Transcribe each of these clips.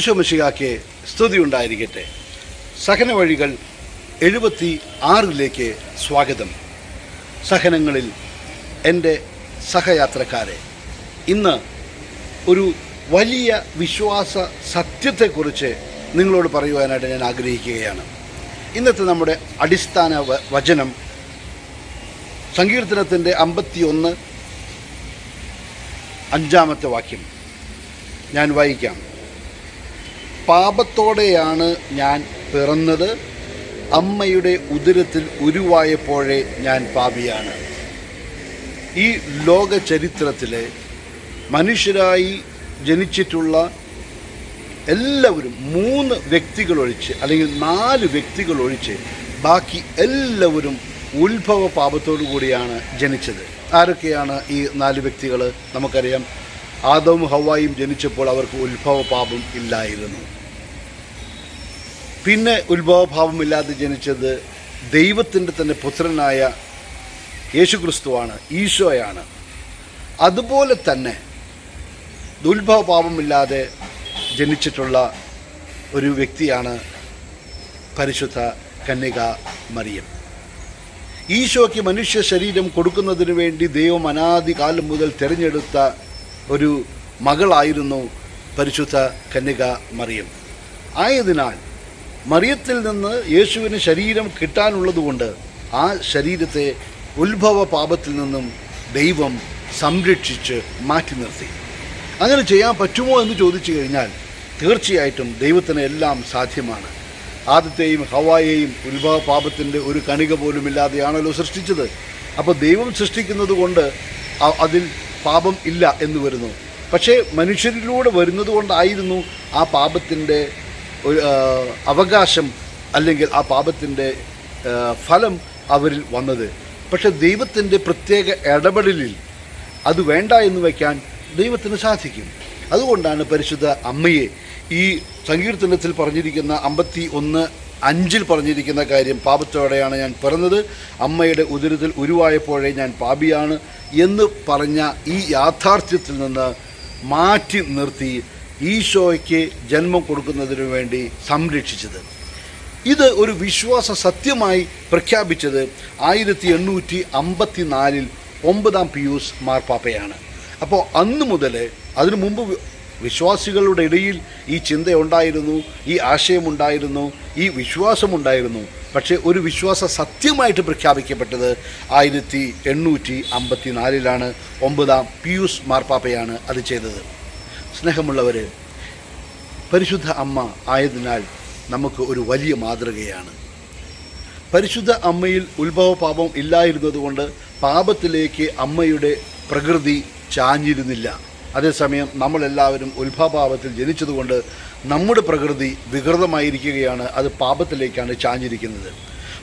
ഈശോ മിശിഹാക്ക് സ്തുതി ഉണ്ടായിരിക്കട്ടെ. സഹന വഴികൾ എഴുപത്തി ആറിലേക്ക് സ്വാഗതം. സഹനങ്ങളിൽ എന്റെ സഹയാത്രക്കാരെ ഇന്ന് ഒരു വലിയ വിശ്വാസ സത്യത്തെക്കുറിച്ച് നിങ്ങളോട് പറയുവാനായിട്ട് ഞാൻ ആഗ്രഹിക്കുകയാണ്. ഇന്നത്തെ നമ്മുടെ അടിസ്ഥാന വചനം സങ്കീർത്തനത്തിന്റെ അമ്പത്തി ഒന്ന് അഞ്ചാമത്തെ വാക്യം ഞാൻ വായിക്കാം. പാപത്തോടെയാണ് ഞാൻ പിറന്നത്. അമ്മയുടെ ഉദരത്തിൽ ഉരുവായപ്പോഴേ ഞാൻ പാപിയാണ്. ഈ ലോക ചരിത്രത്തിലെ മനുഷ്യരായി ജനിച്ചിട്ടുള്ള എല്ലാവരും മൂന്ന് വ്യക്തികളൊഴിച്ച് അല്ലെങ്കിൽ നാല് വ്യക്തികളൊഴിച്ച് ബാക്കി എല്ലാവരും ഉത്ഭവ പാപത്തോടു കൂടിയാണ് ജനിച്ചത്. ആരൊക്കെയാണ് ഈ നാല് വ്യക്തികൾ നമുക്കറിയാം. ആദവും ഹവായും ജനിച്ചപ്പോൾ അവർക്ക് ഉത്ഭവ പാപം ഇല്ലായിരുന്നു. പിന്നെ ഉത്ഭവഭാവമില്ലാതെ ജനിച്ചത് ദൈവത്തിന്റെ തന്നെ പുത്രനായ യേശുക്രിസ്തുവാണ് ഈശോയാണ്. അതുപോലെ തന്നെ ദുർഭവപാപമില്ലാതെ ജനിച്ചിട്ടുള്ള ഒരു വ്യക്തിയാണ് പരിശുദ്ധ കന്യക മറിയം. ഈശോയ്ക്ക് മനുഷ്യ ശരീരം കൊടുക്കുന്നതിന് വേണ്ടി ദൈവം അനാദി കാലം മുതൽ തിരഞ്ഞെടുത്ത ഒരു മകളായിരുന്നു പരിശുദ്ധ കന്യക മറിയം. ആയതിനാൽ മറിയത്തിൽ നിന്ന് യേശുവിന് ശരീരം കിട്ടാനുള്ളതുകൊണ്ട് ആ ശരീരത്തെ ഉത്ഭവ പാപത്തിൽ നിന്നും ദൈവം സംരക്ഷിച്ച് മാറ്റി നിർത്തി. അങ്ങനെ ചെയ്യാൻ പറ്റുമോ എന്ന് ചോദിച്ചു കഴിഞ്ഞാൽ തീർച്ചയായിട്ടും ദൈവത്തിന് എല്ലാം സാധ്യമാണ്. ആദ്യത്തെയും ഹവായേയും ഉത്ഭവ പാപത്തിന്റെ ഒരു കണിക പോലും ഇല്ലാതെയാണല്ലോ സൃഷ്ടിച്ചത്. അപ്പോൾ ദൈവം സൃഷ്ടിക്കുന്നത് കൊണ്ട് അതിൽ പാപം ഇല്ല എന്ന് വരുന്നു. പക്ഷേ മനുഷ്യരിലൂടെ വരുന്നത് കൊണ്ടായിരുന്നു ആ പാപത്തിന്റെ ഒരു അവകാശം അല്ലെങ്കിൽ ആ പാപത്തിന്റെ ഫലം അവരിൽ വന്നത്. പക്ഷെ ദൈവത്തിന്റെ പ്രത്യേക ഇടപെടലിൽ അത് വേണ്ട എന്ന് വയ്ക്കാൻ ദൈവത്തിന് സാധിക്കും. അതുകൊണ്ടാണ് പരിശുദ്ധ അമ്മയെ ഈ സങ്കീർത്തനത്തിൽ പറഞ്ഞിരിക്കുന്ന അമ്പത്തി ഒന്ന് അഞ്ചിൽ പറഞ്ഞിരിക്കുന്ന കാര്യം പാപത്തോടെയാണ് ഞാൻ പിറന്നത്. അമ്മയുടെ ഉദരത്തിൽ ഉരുവായപ്പോഴേ ഞാൻ പാപിയാണ് എന്ന് പറഞ്ഞ ഈ യാഥാർത്ഥ്യത്തിൽ നിന്ന് മാറ്റി നിർത്തി ഈശോയ്ക്ക് ജന്മം കൊടുക്കുന്നതിനു വേണ്ടി സംരക്ഷിച്ചത്. ഇത് ഒരു വിശ്വാസ സത്യമായി പ്രഖ്യാപിച്ചത് ആയിരത്തി എണ്ണൂറ്റി അമ്പത്തി നാലിൽ ഒമ്പതാം പിയൂസ് മാർപ്പാപ്പയാണ്. അപ്പോൾ അന്ന് മുതൽ അതിനു മുമ്പ് വിശ്വാസികളുടെ ഇടയിൽ ഈ ചിന്തയുണ്ടായിരുന്നു ഈ ആശയമുണ്ടായിരുന്നു ഈ വിശ്വാസമുണ്ടായിരുന്നു. പക്ഷേ ഒരു വിശ്വാസ സത്യമായിട്ട് പ്രഖ്യാപിക്കപ്പെട്ടത് ആയിരത്തി എണ്ണൂറ്റി അമ്പത്തി നാലിലാണ് ഒമ്പതാം പിയൂസ് മാർപ്പാപ്പയാണ് അത് ചെയ്തത്. സ്നേഹമുള്ളവർ പരിശുദ്ധ അമ്മ ആയതിനാൽ നമുക്ക് ഒരു വലിയ മാതൃകയാണ്. പരിശുദ്ധ അമ്മയിൽ ഉത്ഭവ പാപം ഇല്ലായിരുന്നതുകൊണ്ട് പാപത്തിലേക്ക് അമ്മയുടെ പ്രകൃതി ചാഞ്ഞിരുന്നില്ല. അതേസമയം നമ്മളെല്ലാവരും ഉത്ഭവപാപത്തിൽ ജനിച്ചതുകൊണ്ട് നമ്മുടെ പ്രകൃതി വികൃതമായിരിക്കുകയാണ് അത് പാപത്തിലേക്കാണ് ചാഞ്ഞിരിക്കുന്നത്.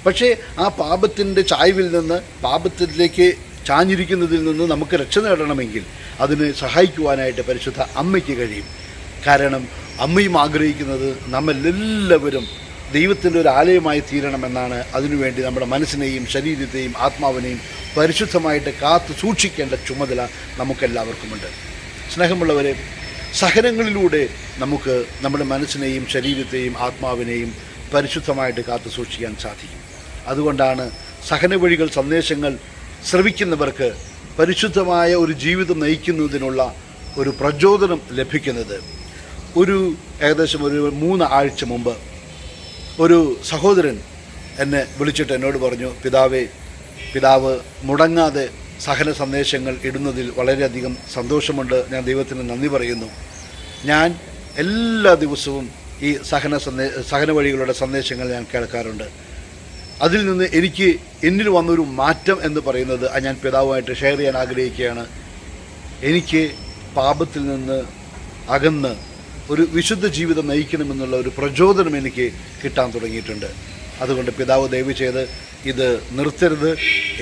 പക്ഷേ ആ പാപത്തിന്റെ ചായ്വിൽ നിന്ന് പാപത്തിലേക്ക് ചാഞ്ഞിരിക്കുന്നതിൽ നിന്ന് നമുക്ക് രക്ഷ നേടണമെങ്കിൽ അതിന് സഹായിക്കുവാനായിട്ട് പരിശുദ്ധ അമ്മയ്ക്ക് കഴിയും. കാരണം അമ്മയും ആഗ്രഹിക്കുന്നത് നമ്മളെല്ലാവരും ദൈവത്തിന്റെ ഒരു ആലയമായി തീരണമെന്നാണ്. അതിനുവേണ്ടി നമ്മുടെ മനസ്സിനെയും ശരീരത്തെയും ആത്മാവിനെയും പരിശുദ്ധമായിട്ട് കാത്തു സൂക്ഷിക്കേണ്ട ചുമതല നമുക്കെല്ലാവർക്കുമുണ്ട്. സ്നേഹമുള്ളവരെ സഹനങ്ങളിലൂടെ നമുക്ക് നമ്മുടെ മനസ്സിനെയും ശരീരത്തെയും ആത്മാവിനെയും പരിശുദ്ധമായിട്ട് കാത്തു സൂക്ഷിക്കാൻ സാധിക്കും. അതുകൊണ്ടാണ് സഹനവഴികൾ സന്ദേശങ്ങൾ ശ്രവിക്കുന്നവർക്ക് പരിശുദ്ധമായ ഒരു ജീവിതം നയിക്കുന്നതിനുള്ള ഒരു പ്രചോദനം ലഭിക്കുന്നത്. ഒരു ഏകദേശം ഒരു മൂന്ന് ആഴ്ച മുമ്പ് ഒരു സഹോദരൻ എന്നെ വിളിച്ചിട്ട് എന്നോട് പറഞ്ഞു പിതാവേ പിതാവ് മുടങ്ങാതെ സഹന സന്ദേശങ്ങൾ ഇടുന്നതിൽ വളരെയധികം സന്തോഷമുണ്ട്. ഞാൻ ദൈവത്തിന് നന്ദി പറയുന്നു. ഞാൻ എല്ലാ ദിവസവും ഈ സഹന സന്ദേ സഹന വഴികളുടെ സന്ദേശങ്ങൾ ഞാൻ കേൾക്കാറുണ്ട്. അതിൽ നിന്ന് എനിക്ക് എന്നിൽ വന്നൊരു മാറ്റം എന്ന് പറയുന്നത് ഞാൻ പിതാവുമായിട്ട് ഷെയർ ചെയ്യാൻ ആഗ്രഹിക്കുകയാണ്. എനിക്ക് പാപത്തിൽ നിന്ന് അകന്ന് ഒരു വിശുദ്ധ ജീവിതം നയിക്കണമെന്നുള്ള ഒരു പ്രചോദനം എനിക്ക് കിട്ടാൻ തുടങ്ങിയിട്ടുണ്ട്. അതുകൊണ്ട് പിതാവ് ദയവ് ചെയ്ത് ഇത് നിർത്തരുത്.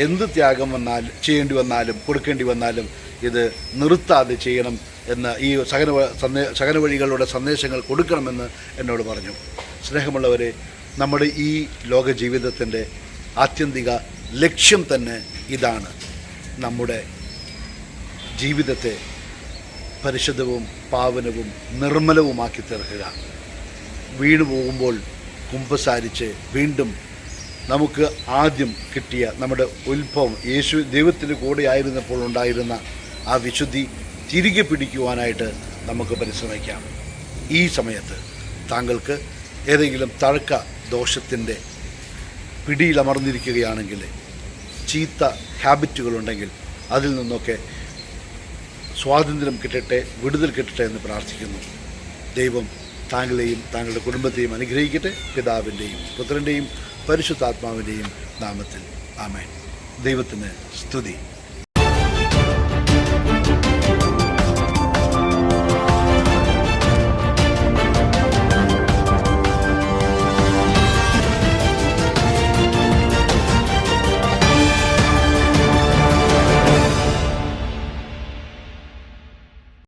എന്ത് ത്യാഗം വന്നാൽ ചെയ്യേണ്ടി വന്നാലും കൊടുക്കേണ്ടി വന്നാലും ഇത് നിർത്താതെ ചെയ്യണം എന്ന് ഈ സഹന സന്ദേ സഹന വഴികളുടെ സന്ദേശങ്ങൾ കൊടുക്കണമെന്ന് എന്നോട് പറഞ്ഞു. സ്നേഹമുള്ളവരെ നമ്മുടെ ഈ ലോക ജീവിതത്തിന്റെ ആത്യന്തിക ലക്ഷ്യം തന്നെ ഇതാണ്. നമ്മുടെ ജീവിതത്തെ പരിശുദ്ധവും പാവനവും നിർമ്മലവുമാക്കി തീർക്കുക. വീണു പോകുമ്പോൾ കുമ്പസാരിച്ച് വീണ്ടും നമുക്ക് ആദ്യം കിട്ടിയ നമ്മുടെ ഉത്ഭവം യേശു ദൈവത്തിന് കൂടെ ആയിരുന്നപ്പോൾ ഉണ്ടായിരുന്ന ആ വിശുദ്ധി തിരികെ പിടിക്കുവാനായിട്ട് നമുക്ക് പരിശ്രമിക്കാം. ഈ സമയത്ത് താങ്കൾക്ക് ഏതെങ്കിലും തഴക്ക ദോഷത്തിന്റെ പിടിയിലമർന്നിരിക്കുകയാണെങ്കിൽ ചീത്ത ഹാബിറ്റുകളുണ്ടെങ്കിൽ അതിൽ നിന്നൊക്കെ സ്വാതന്ത്ര്യം കിട്ടട്ടെ വിടുതൽ കിട്ടട്ടെ എന്ന് പ്രാർത്ഥിക്കുന്നു. ദൈവം താങ്കളെയും താങ്കളുടെ കുടുംബത്തെയും അനുഗ്രഹിക്കട്ടെ. പിതാവിന്റെയും പുത്രന്റെയും പരിശുദ്ധാത്മാവിന്റെയും നാമത്തിൽ. ആമേൻ. ദൈവത്തിന് സ്തുതി.